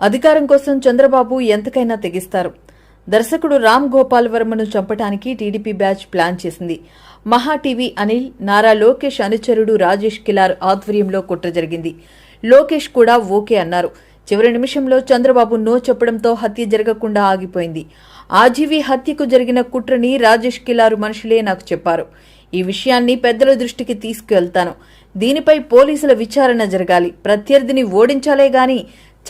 అధికారం కోసం చంద్రబాబు ఎంతకైనా తెగిస్తారు. దర్శకుడు రామ్ గోపాల్ వర్మను చంపటానికి టీడీపీ బ్యాచ్ ప్లాన్ చేసింది. మహా టీవీ అనిల్ నారా లోకేష్ అనుచరుడు రాజేష్ కిలార్ ఆధ్వర్యంలో కుట్ర జరిగింది. లోకేష్ కూడా ఓకే అన్నారు. చివరి నిమిషంలో చంద్రబాబు నో చెప్పడంతో హత్య జరగకుండా ఆగిపోయింది. ఆజీవి హత్యకు జరిగిన కుట్రని రాజేష్ కిలారు మనుషులే నాకు చెప్పారు. ఈ విషయాన్ని పెద్దల దృష్టికి తీసుకువెళ్తాను దీనిపై పోలీసుల విచారణ జరగాలి. ప్రత్యర్థిని ఓడించాలే గాని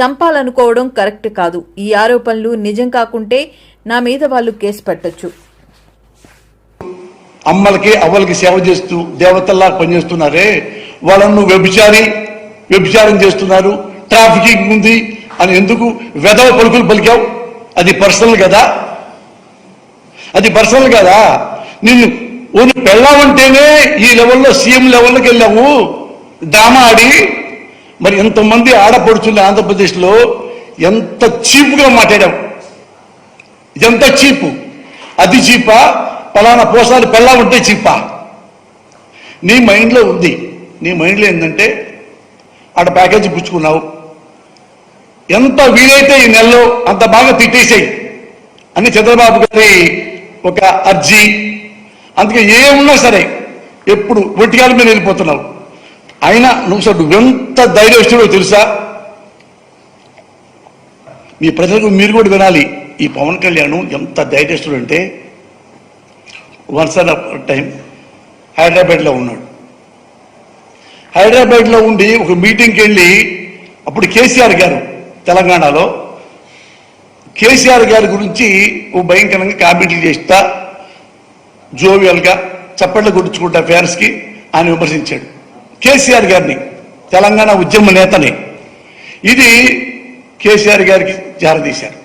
చంపాలనుకోవడం కరెక్ట్ కాదు. ఈ ఆరోపణలు నిజం కాకుంటే నా మీద వాళ్ళు కేసు పెట్టొచ్చు. అమ్మలకి అవ్వలకి సేవ చేస్తూ దేవతల్లా పనిచేస్తున్నారే? వాళ్ళను వ్యభిచారి వ్యభిచారం చేస్తున్నారు. ట్రాఫికింగ్ ఉంది అని ఎందుకు వెధవ పలుకులు పలికావు? అది పర్సనల్ కదా? అది పర్సనల్ కదా? నిన్ను ఓను పెళ్ళామంటేనే ఈ లెవెల్లో సీఎం లెవెల్లోకి వెళ్ళావు. డ్రామా ఆడి మరి ఎంతమంది ఆడపడుచున్న ఆంధ్రప్రదేశ్లో ఎంత చీప్గా మాట్లాడావు ఎంత చీపు. అది చీపా? పలానా పోసాలు పెళ్ళా ఉంటే చీపా? నీ మైండ్లో ఉంది. నీ మైండ్లో ఏంటంటే ఆడ ప్యాకేజీ పుచ్చుకున్నావు. ఎంత వీలైతే ఈ నెలలో అంత బాగా తిట్టేసాయి. అని చంద్రబాబు గారి ఒక అర్జీ. అందుకే ఏమున్నా సరే ఎప్పుడు ఒట్టికాల మీద వెళ్ళిపోతున్నావు. అయినా నువ్వు సార్ నువ్వెంత ఎంత ధైర్యస్తుడో తెలుసా? మీ ప్రజలకు మీరు కూడా వినాలి ఈ పవన్ కళ్యాణ్ ఎంత ధైర్యస్తుడు అంటే వన్స్ అన్ టైం హైదరాబాద్లో ఉన్నాడు. హైదరాబాద్లో ఉండి ఒక మీటింగ్కి వెళ్ళి అప్పుడు కేసీఆర్ గారు తెలంగాణలో కేసీఆర్ గారి గురించి ఓ భయంకరంగా కామెంట్లు చేస్తా జోవియల్గా చప్పట్లు కొట్టించుకుంటా ఫ్యాన్స్కి ఆయన విమర్శించాడు. కేసీఆర్ గారిని తెలంగాణ ఉద్యమ నేతని. ఇది కేసీఆర్ గారికి జారదీశారు.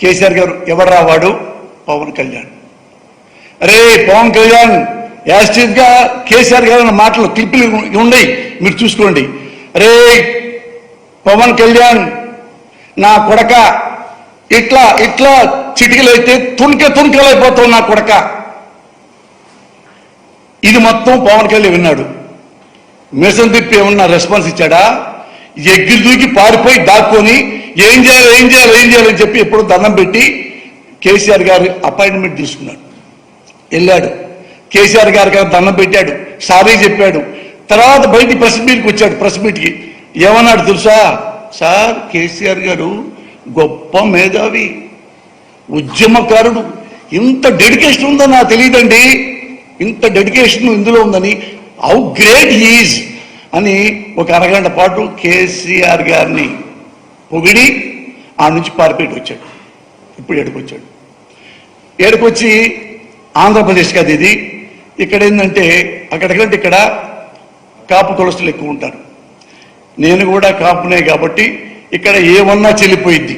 కేసీఆర్ గారు ఎవడరా వాడు? పవన్ కళ్యాణ్. అరే పవన్ కళ్యాణ్ యాస్టివ్ కేసీఆర్ గారు మాటలు క్లిప్పులు ఉన్నాయి మీరు చూసుకోండి. అరే పవన్ కళ్యాణ్ నా కొడక ఇట్లా ఇట్లా చిటికలైతే తుణక తుణకలైపోతావు నా కొడక. ఇది మొత్తం పవన్ కళ్యాణ్ విన్నాడు. మిషన్ తిప్పి ఏమన్నా రెస్పాన్స్ ఇచ్చాడా? ఎగ్గిరి దూకి పారిపోయి దాక్కొని ఏం చేయాలి ఏం చేయాలి ఏం చేయాలని చెప్పి ఎప్పుడు దండం పెట్టి కేసీఆర్ గారి అపాయింట్మెంట్ తీసుకున్నాడు. వెళ్ళాడు. కేసీఆర్ గారి గారు దండం పెట్టాడు. సారీ చెప్పాడు. తర్వాత బయట ప్రెస్ మీట్కి వచ్చాడు ప్రెస్ మీట్కి. ఏమన్నాడు తెలుసా? సార్ కేసీఆర్ గారు గొప్ప మేధావి ఉద్యమకారుడు. ఇంత డెడికేషన్ ఉందో నాకు తెలియదండి. ఇంత డెడికేషన్ ఇందులో ఉందని హౌ గ్రేట్ ఈజ్ అని ఒక అరగంట పాటు కేసీఆర్ గారిని పొగిడి ఆ నుంచి పారిపెట్టి వచ్చాడు. ఇప్పుడు ఏడుకొచ్చాడు ఏడుకొచ్చి ఆంధ్రప్రదేశ్ కాదు ఇది. ఇక్కడ ఏంటంటే అక్కడికంటే ఇక్కడ కాపు కులస్తులు ఎక్కువ ఉంటారు. నేను కూడా కాపునే కాబట్టి ఇక్కడ ఏమన్నా చెల్లిపోయింది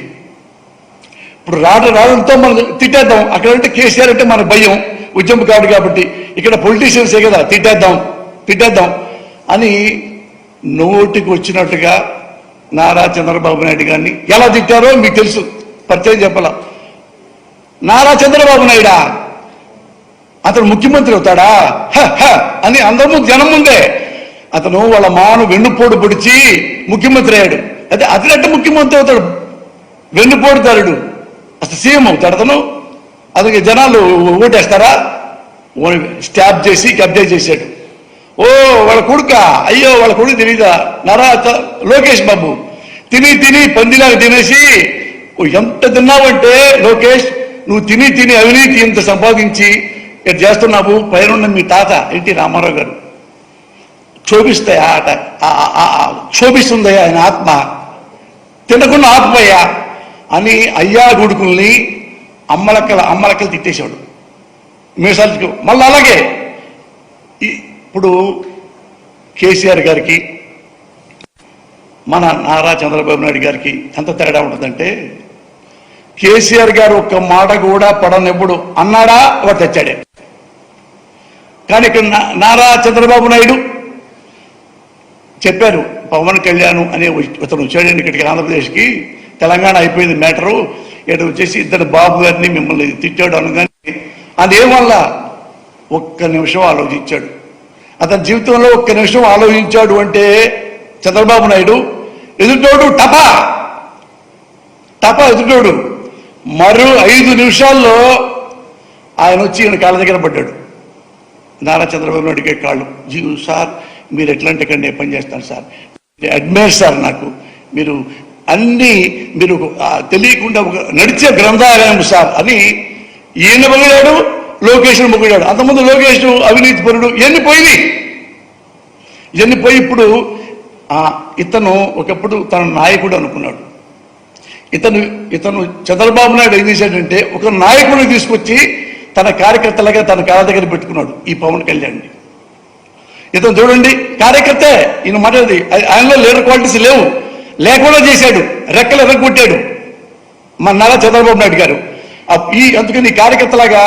ఇప్పుడు రాట రావడంతో మనం తిట్టేద్దాం. అక్కడంటే కేసీఆర్ అంటే మన భయం. ఉద్యమకారుడు కాబట్టి. ఇక్కడ పొలిటీషియన్సే కదా తిట్టేద్దాం. తిట్టేద్దాం అని నోటికి వచ్చినట్టుగా నారా చంద్రబాబు నాయుడు గారిని ఎలా తిట్టారో మీకు తెలుసు. పరిచయం చెప్పాల? నారా చంద్రబాబు నాయుడా? అతను ముఖ్యమంత్రి అవుతాడా? హ, హ అని అందరూ జనం ముందే అతను వాళ్ళ మాను వెన్నుపోటు పొడిచి ముఖ్యమంత్రి అయ్యాడు. అదే అతనంటే ముఖ్యమంత్రి అవుతాడు? వెన్నుపోటుదారుడు. అసలు సీఎం అవుతాడు అతను? అతనికి జనాలు ఓటేస్తారా? స్టాప్ చేసి కబ్జా చేశాడు. ఓ వాళ్ళ కొడుక? అయ్యో వాళ్ళ కొడుకు తెలీదా? నరా లోకేష్ బాబు. తిని తిని పందిలాగా తినేసి ఓ ఎంత తిన్నావంటే లోకేష్? నువ్వు తిని తిని అవినీతి ఇంత సంపాదించి ఇక్కడ చేస్తున్నావు పైన మీ తాత ఎన్టీ రామారావు గారు. క్షోభిస్తాయా ఆట? ఆ- ఆ- ఆయన ఆత్మ. తినకుండా ఆత్మయ్యా అని అయ్యా గుడుకుల్ని అమ్మలక్కల అమ్మలక్కలు తిట్టేశాడు. మీసాలు మళ్ళీ అలాగే ఇప్పుడు కేసీఆర్ గారికి మన నారా చంద్రబాబు నాయుడు గారికి ఎంత తేడా ఉంటుందంటే కేసీఆర్ గారు ఒక్క మాట కూడా పడనెప్పుడు అన్నాడా వాడు తెచ్చాడే. కానీ ఇక్కడ నా- నారా చంద్రబాబు నాయుడు చెప్పారు పవన్ కళ్యాణ్ అనే ఇతను వచ్చాడండి ఇక్కడికి ఆంధ్రప్రదేశ్కి తెలంగాణ అయిపోయింది మ్యాటరు ఇక్కడ వచ్చేసి ఇద్దరు బాబు గారిని మిమ్మల్ని తిట్టాడు అనగానే అదేమల్ల ఒక్క నిమిషం ఆలోచించాడు. అతని జీవితంలో ఒక్క నిమిషం ఆలోచించాడు అంటే చంద్రబాబు నాయుడు ఎదుటోడు టపా. టప ఎదుటోడు. మరో ఐదు నిమిషాల్లో ఆయన వచ్చి ఈయన కాళ్ళ దగ్గర పడ్డాడు. నారా చంద్రబాబు నాయుడికే కాళ్ళు. జీవు సార్ మీరు ఎట్లాంటి ఇక్కడ నేను పని చేస్తాను సార్. అడ్మైర్ సార్ నాకు. మీరు అన్ని మీరు తెలియకుండా ఒక నడిచే గ్రంథాలయం సార్ అని ఈయన పొగిడాడు లోకేష్ను పొగిడాడు అంతకుముందు లోకేష్ అవినీతి పరుడు ఇవన్నీ పోయినాయి? ఇవన్నీ పోయి ఇప్పుడు ఆ, ఇతను ఒకప్పుడు తన నాయకుడు అనుకున్నాడు. ఇతను ఇతను చంద్రబాబు నాయుడు ఏం చేశాడంటే ఒక నాయకుడిని తీసుకొచ్చి తన కార్యకర్తలుగా తన కాళ్ళ దగ్గర పెట్టుకున్నాడు ఈ పవన్ కళ్యాణ్ ఇతను చూడండి కార్యకర్తే ఈయన మాట్లాడేది ఆయనలో లీడర్ క్వాలిటీస్ లేవు. లేకుండా చేశాడు. రెక్కలు ఎర్రగొట్టాడు. మా నారా చంద్రబాబు నాయుడు గారు. ఈ అందుకని కార్యకర్తలాగా